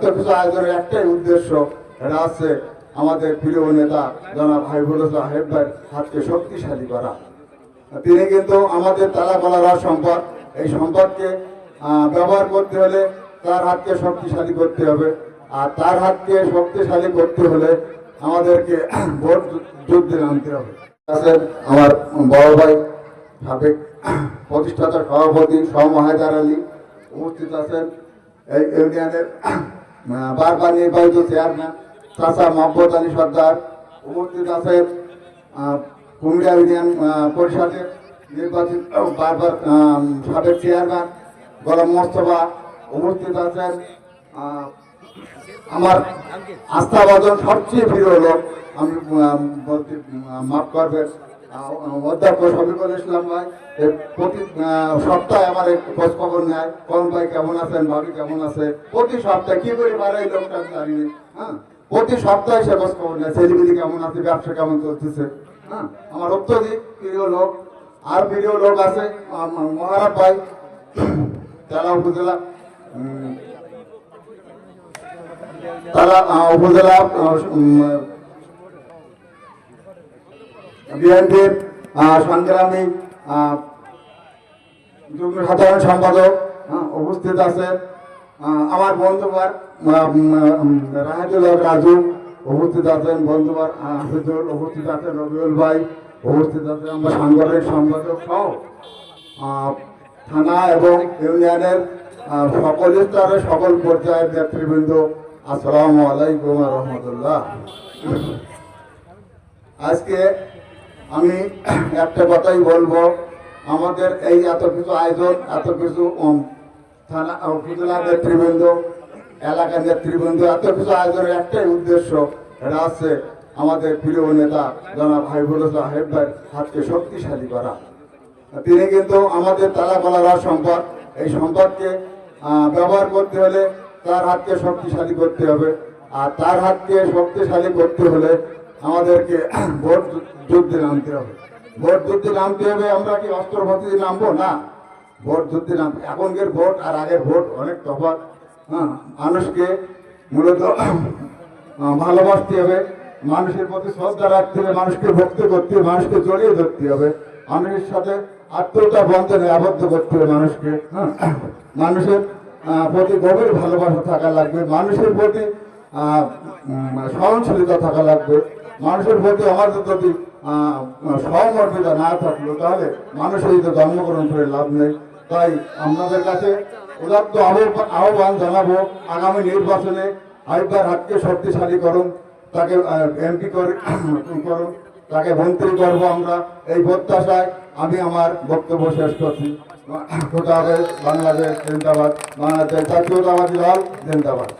কিছু আয়োজনের একটাই উদ্দেশ্য এটা আছে আমাদের প্রিয় নেতা জনাব হাইবুল সাহেব হাতকে শক্তিশালী করা। তিনি কিন্তু আমাদের তালাকলার সম্পদ, এই সম্পদকে ব্যবহার করতে হলে তার হাতকে শক্তিশালী করতে হবে। আর তার হাতকে শক্তিশালী করতে হলে আমাদেরকে ভোট যুদ্ধে নামতে হবে। আমার বড় ভাই, সাবেক প্রতিষ্ঠাতা সভাপতি সমাহেদার আলী। উপস্থিত আছেন এই ইউনিয়নের বারবার নির্বাচিত চেয়ারম্যান চাচা মোহাম্মদ আলী সর্দার উপস্থিত আছেন কুমিল্লা ইউনিয়ন পরিষদের নির্বাচিত বারবার সাবেক চেয়ারম্যান গোলাম মোস্তফা উপস্থিত আছেন আমার আস্থাভাজন সবচেয়ে প্রিয় লোক। আমি বলতে মাফ করবেন। অধ্যক্ষ শফিকুল ইসলাম ভাই প্রতি সপ্তাহে আমার খোঁজ খবর নেয়। কোন ভাই কেমন আছেন? ভাবি কেমন আছে? প্রতি সপ্তাহে কি করে এই লোকটা জানি হ্যাঁ? প্রতি সপ্তাহে সে খোঁজ খবর নেয়। ছেলেগুলি কেমন আছে? ব্যবসা কেমন চলতেছে? হ্যাঁ? আমার অত্যধিক প্রিয় লোক। আর প্রিয় লোক আছে মহারাজ ভাই। তেলা উপজেলা তারা উপজেলা বিএনপির সংগ্রামী যুগ্ম সাধারণ সম্পাদক আহ, উপস্থিত আহ, আমার বন্ধুবার রাহেদুল হক রাজু উপস্থিত আছেন বন্ধুবার হাফিজুল উপস্থিত আছেন রবিউল ভাই উপস্থিত আছেন আমার সাংগঠনিক সম্পাদক সহ। থানা এবং ইউনিয়নের সকল স্তরে সকল পর্যায়ের নেতৃবৃন্দ আসসালামু আলাইকুম রহমতুল্লাহ। আজকে আমি একটা কথাই বলব, আমাদের এই এত কিছু আয়োজন, এত কিছু থানা উপজেলা নেতৃবৃন্দ এলাকার নেতৃবৃন্দ, এত কিছু আয়োজনের একটাই উদ্দেশ্য এটা আছে আমাদের প্রিয় নেতা জনাব হাইবুল সাহেব ভাই হাতকে শক্তিশালী করা। তিনি কিন্তু আমাদের তালাকলার সম্পদ, এই সম্পদকে ব্যবহার করতে হলে তার হাতকে শক্তিশালী করতে হবে। আর তার হাতকে শক্তিশালী করতে হলে আমাদেরকে ভোট যুদ্ধে নামতে হবে। ভোট যুদ্ধে নামতে হবে, আমরা কি অস্ত্রপতি নামবো? না। ভোট যুদ্ধে নাম, এখনকার ভোট আর আগের ভোট অনেক তফাৎ। হ্যাঁ মানুষকে মূলত ভালোবাসতে হবে, মানুষের প্রতি শ্রদ্ধা রাখতে হবে, মানুষকে ভক্তি করতে হবে, মানুষকে জড়িয়ে ধরতে হবে, মানুষের সাথে আত্মীয়তা বন্ধনে আবদ্ধ করতে হবে মানুষকে। হ্যাঁ মানুষের প্রতি গভীর ভালোবাসা থাকা লাগবে, মানুষের প্রতি সহনশীলতা থাকা লাগবে। মানুষের প্রতি আমাদের যদি সহমর্মিতা না থাকল, তাহলে মানুষের তো জন্মগ্রহণ করে লাভ নেই। তাই আপনাদের কাছে উদাত্ত আহ্বান জানাব, আগামী নির্বাচনে আইবার হাতকে শক্তিশালী করুন, তাকে এমপি করে করুন, তাকে মন্ত্রী করব আমরা। এই প্রত্যাশায় আমি আমার বক্তব্য শেষ করছি। বাংলাদেশ, জিন্দাবাদ, বাংলাদেশ জাতীয়তাবাদী দল, জিন্দাবাদ।